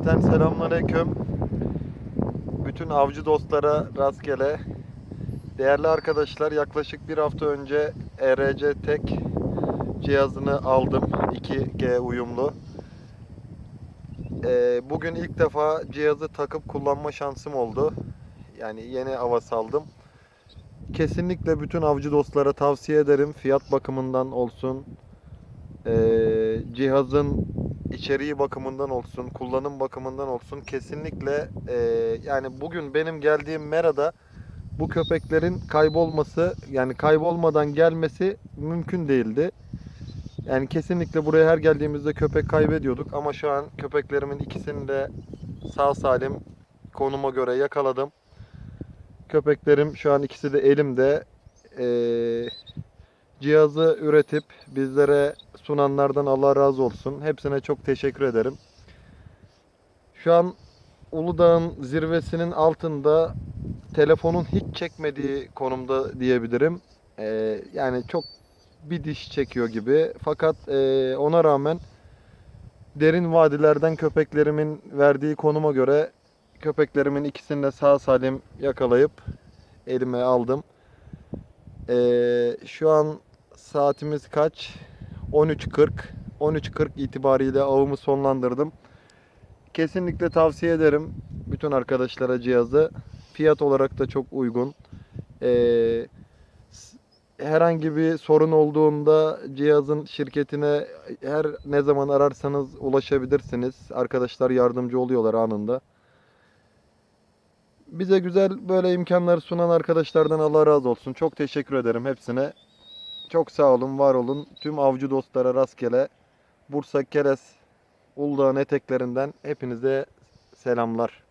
Cümleten selamünaleyküm. Bütün avcı dostlara rastgele. Değerli arkadaşlar yaklaşık bir hafta önce ERC tek cihazını aldım. 2G uyumlu. Ee, bugün ilk defa cihazı takıp kullanma şansım oldu. Yani yeni hava saldım. Kesinlikle bütün avcı dostlara tavsiye ederim. Fiyat bakımından olsun, ee, cihazın içeriği bakımından olsun, kullanım bakımından olsun kesinlikle e, yani bugün benim geldiğim Mera'da bu köpeklerin kaybolması yani kaybolmadan gelmesi mümkün değildi. Yani kesinlikle buraya her geldiğimizde köpek kaybediyorduk ama şu an köpeklerimin ikisini de sağ salim konuma göre yakaladım. Köpeklerim şu an ikisi de elimde. Ee, cihazı üretip bizlere sunanlardan Allah razı olsun. Hepsine çok teşekkür ederim. Şu an Uludağ'ın zirvesinin altında telefonun hiç çekmediği konumda diyebilirim. Ee, yani çok bir diş çekiyor gibi. Fakat e, ona rağmen derin vadilerden köpeklerimin verdiği konuma göre köpeklerimin ikisini de sağ salim yakalayıp elime aldım. Ee, şu an saatimiz kaç? 13.40. 13.40 itibariyle avımı sonlandırdım. Kesinlikle tavsiye ederim bütün arkadaşlara cihazı. Fiyat olarak da çok uygun. Ee, herhangi bir sorun olduğunda cihazın şirketine her ne zaman ararsanız ulaşabilirsiniz. Arkadaşlar yardımcı oluyorlar anında. Bize güzel böyle imkanları sunan arkadaşlardan Allah razı olsun. Çok teşekkür ederim hepsine. Çok sağ olun, var olun. Tüm avcı dostlara rastgele. Bursa Keres Uludağ'ın eteklerinden hepinize selamlar.